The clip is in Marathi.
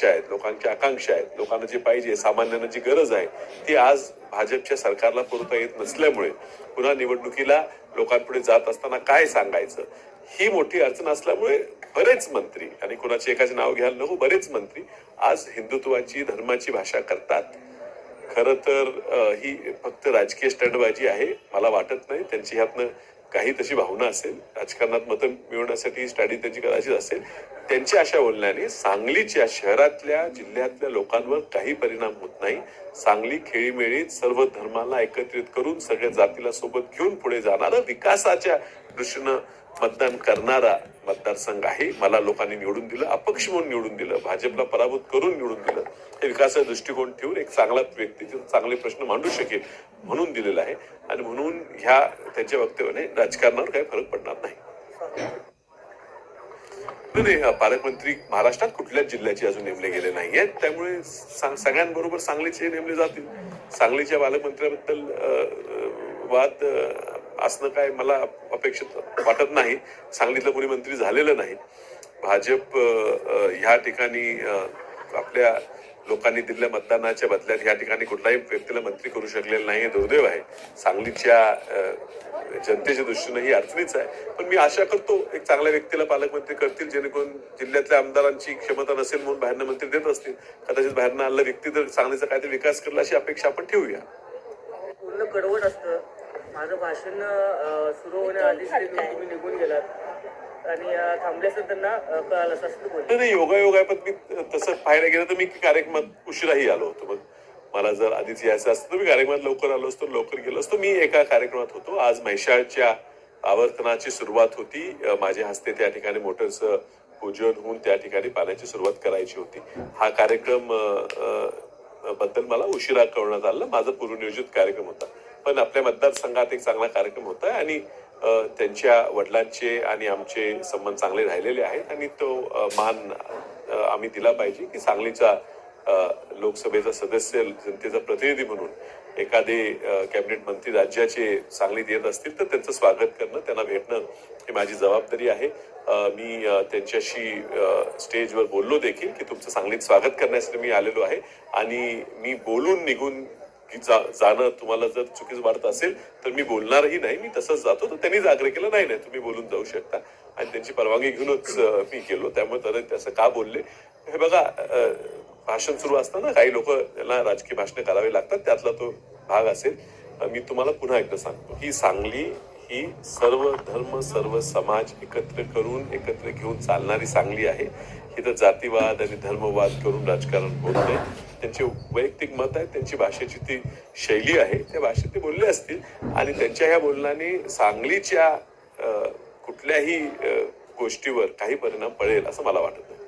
अपेक्षा आहेत लोकांच्या आकांक्षा आहेत लोकांना जे पाहिजे सामान्यांना जी गरज आहे ती आज भाजपच्या सरकारला पुरवता येत नसल्यामुळे पुन्हा निवडणुकीला लोकांपुढे जात असताना काय सांगायचं? ही मोठी अडचण असल्यामुळे बरेच मंत्री आणि कुणाचे एकाचे नाव घ्यायला नको बरेच मंत्री आज हिंदुत्वाची धर्माची भाषा करतात. खरं तर ही फक्त राजकीय स्टंडबाजी आहे मला वाटत नाही. त्यांची ह्यातनं काही तशी भावना असेल राजकारणात मतं मिळवण्यासाठी ही स्ट्रॅटेजी त्यांची कदाचित असेल त्यांच्या अशा बोलण्याने सांगलीच्या शहरातल्या जिल्ह्यातल्या लोकांवर काही परिणाम होत नाही. सांगली खेळीमेळीत सर्व धर्माला एकत्रित करून सगळ्या जातीला सोबत घेऊन पुढे जाणारा विकासाच्या दृष्टीनं मतदान करणारा मतदारसंघ आहे. मला लोकांनी निवडून दिलं अपक्ष म्हणून निवडून दिलं भाजपला पराभूत करून निवडून दिलं. हे विकासाचा दृष्टिकोन ठेवून एक चांगला व्यक्ती चांगले प्रश्न मांडू शकेल म्हणून दिलेला आहे. आणि म्हणून ह्या त्यांच्या वक्तव्याने राजकारणावर काही फरक पडणार नाही. हा पालकमंत्री महाराष्ट्रात कुठल्याच जिल्ह्याचे अजून नेमले गेले नाही आहेत. त्यामुळे सगळ्यांबरोबर सांगलीचे नेमले जातील. सांगलीच्या पालकमंत्र्याबद्दल वाद असणं काय मला अपेक्षित वाटत नाही. सांगलीतलं कोणी मंत्री झालेलं नाही. भाजप ह्या ठिकाणी आपल्या लोकांनी दिलेल्या मतदानाच्या बदल्यात ह्या ठिकाणी कुठलाही व्यक्तीला मंत्री करू शकलेलं नाही हे दुर्दैव आहे. सांगलीच्या जनतेच्या दृष्टीनं ही अडचणीच आहे. पण मी आशा करतो एक चांगल्या व्यक्तीला पालकमंत्री करतील जेणेकरून जिल्ह्यातल्या आमदारांची क्षमता नसेल म्हणून बाहेरनं मंत्री देत असतील. कदाचित बाहेरनं आलेला व्यक्ती जर सांगलीचा काहीतरी विकास करला अशी अपेक्षा आपण ठेवूया. पूर्ण कडवट असतं. माझं भाषण सुरू होण्याआधीच ते तुम्ही निघून गेलात. आणि थांबले असं त्यांना अं, कळालं असं असं बोलले. नाही नाही योगायोग आहे पण मी तसं पाहायला गेलं तर मी कार्यक्रमात उशिराही आलो होतो. मग मला जर आधीच यायचं असतं तर मी कार्यक्रमात लवकर आलो असतो लवकर गेलो असतो. मी एका कार्यक्रमात होतो. आज म्हैशाळच्या आवर्तनाची सुरुवात होती. माझ्या हस्ते त्या ठिकाणी मोटरचं पूजन होऊन त्या ठिकाणी पाण्याची सुरुवात करायची होती. हा कार्यक्रमबद्दल मला उशिरा कळवण्यात आलं. माझा पूर्वनियोजित कार्यक्रम होता. पण आपल्या मतदारसंघात एक चांगला कार्यक्रम होता आणि त्यांच्या वडिलांचे आणि आमचे संबंध चांगले राहिलेले आहेत आणि तो मान आम्ही दिला पाहिजे की सांगलीचा लोकसभेचा सदस्य जनतेचा प्रतिनिधी म्हणून एखादे कॅबिनेट मंत्री राज्याचे सांगलीत येत असतील तर त्यांचं स्वागत करणं त्यांना भेटणं ही माझी जबाबदारी आहे. मी त्यांच्याशी स्टेजवर बोललो देखील की तुमचं सांगलीत स्वागत करण्यासाठी मी आलेलो आहे आणि मी बोलून निघून की जा- जाणं तुम्हाला जर चुकीचं वाटत असेल तर मी बोलणारही नाही मी तसंच जातो. तर त्यांनी आग्रह केला नाही नाही तुम्ही बोलून जाऊ शकता. आणि त्यांची परवानगी घेऊनच मी गेलो. त्यामुळे तर त्याचं का बोलले? हे बघा भाषण सुरू असताना काही लोक त्यांना राजकीय भाषणे करावी लागतात. त्यातला तो भाग असेल. मी तुम्हाला पुन्हा एकदा सांगतो ही सांगली ही सर्व धर्म सर्व समाज एकत्र करून एकत्र घेऊन चालणारी सांगली आहे. इथं जातीवाद आणि धर्मवाद करून राजकारण होत नाही. त्यांचे वैयक्तिक मत आहे त्यांची भाषेची ती शैली आहे त्या भाषेत ते बोलले असतील. आणि त्यांच्या ह्या बोलण्याने सांगलीच्या कुठल्याही गोष्टीवर काही परिणाम पडेल असं मला वाटत नाही.